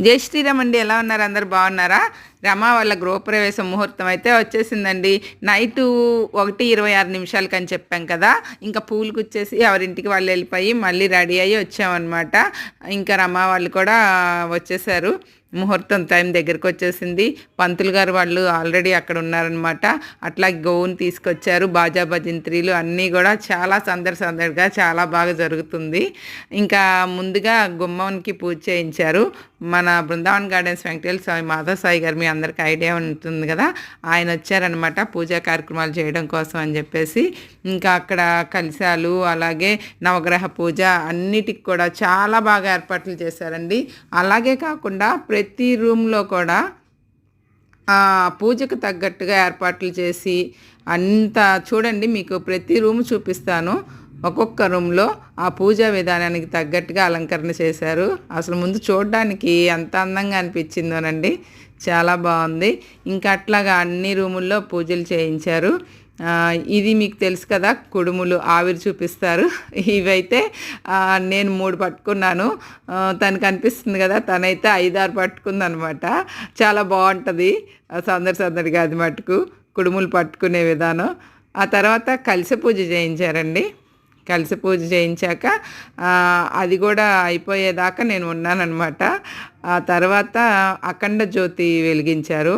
జై శ్రీరామ్ అండి. ఎలా ఉన్నారు? అందరు బాగున్నారా? రమ వాళ్ళ గృహప్రవేశ ముహూర్తం అయితే వచ్చేసిందండి. నైట్ ఒకటి ఇరవై ఆరు నిమిషాలకి అని చెప్పాం కదా. ఇంకా పూలు వచ్చేసి ఎవరింటికి వాళ్ళు వెళ్ళిపోయి మళ్ళీ రెడీ అయ్యి వచ్చామన్నమాట. ఇంకా రమ వాళ్ళు కూడా వచ్చేసారు. ముహూర్తం టైం దగ్గరికి వచ్చేసింది. పంతులు గారు వాళ్ళు ఆల్రెడీ అక్కడ ఉన్నారనమాట అట్లా గోవుని తీసుకొచ్చారు. బాజా భజంత్రీలు అన్నీ కూడా చాలా సందడి సందడిగా చాలా బాగా జరుగుతుంది. ఇంకా ముందుగా గుమ్మంకి పూజ చేయించారు. మన బృందావన్ గార్డెన్స్ వెంకటేశ్వర స్వామి మాధవ సాయి గారు మీ అందరికీ ఐడియా ఉంటుంది కదా. ఆయన వచ్చారనమాట పూజా కార్యక్రమాలు చేయడం కోసం అని చెప్పేసి. ఇంకా అక్కడ కలిశాలు అలాగే నవగ్రహ పూజ అన్నిటికి కూడా చాలా బాగా ఏర్పాట్లు చేశారండి. అలాగే కాకుండా ప్రతి రూమ్లో కూడా పూజకు తగ్గట్టుగా ఏర్పాట్లు చేసి అంత చూడండి మీకు ప్రతి రూమ్ చూపిస్తాను. ఒక్కొక్క రూమ్లో ఆ పూజా విధానానికి తగ్గట్టుగా అలంకరణ చేశారు. అసలు ముందు చూడడానికి ఎంత అందంగా అనిపించిందోనండి. చాలా బాగుంది. ఇంకా అట్లాగా అన్ని రూముల్లో పూజలు చేయించారు. ఇది మీకు తెలుసు కదా కుడుములు ఆవిరి చూపిస్తారు. ఇవైతే నేను మూడు పట్టుకున్నాను. తనకు అనిపిస్తుంది కదా తనైతే ఐదారు పట్టుకుంది అనమాట చాలా బాగుంటుంది. సందడి సందడిగా అది మటుకు కుడుములు పట్టుకునే విధానం. ఆ తర్వాత కలిసి పూజ చేయించారండి. కలిసి పూజ చేయించాక అది కూడా అయిపోయేదాకా నేను ఉన్నానన్నమాట. ఆ తర్వాత అఖండ జ్యోతి వెలిగించారు.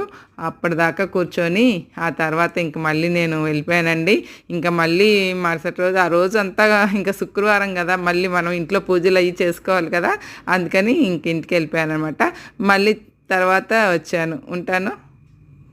అప్పటిదాకా కూర్చొని ఆ తర్వాత ఇంక మళ్ళీ నేను వెళ్ళిపోయానండి. ఇంకా మళ్ళీ మరుసటి రోజు ఆ రోజు అంతా ఇంకా శుక్రవారం కదా మళ్ళీ మనం ఇంట్లో పూజలు అవి చేసుకోవాలి కదా అందుకని ఇంక ఇంటికి వెళ్ళిపోయాను అనమాట మళ్ళీ తర్వాత వచ్చాను. ఉంటాను?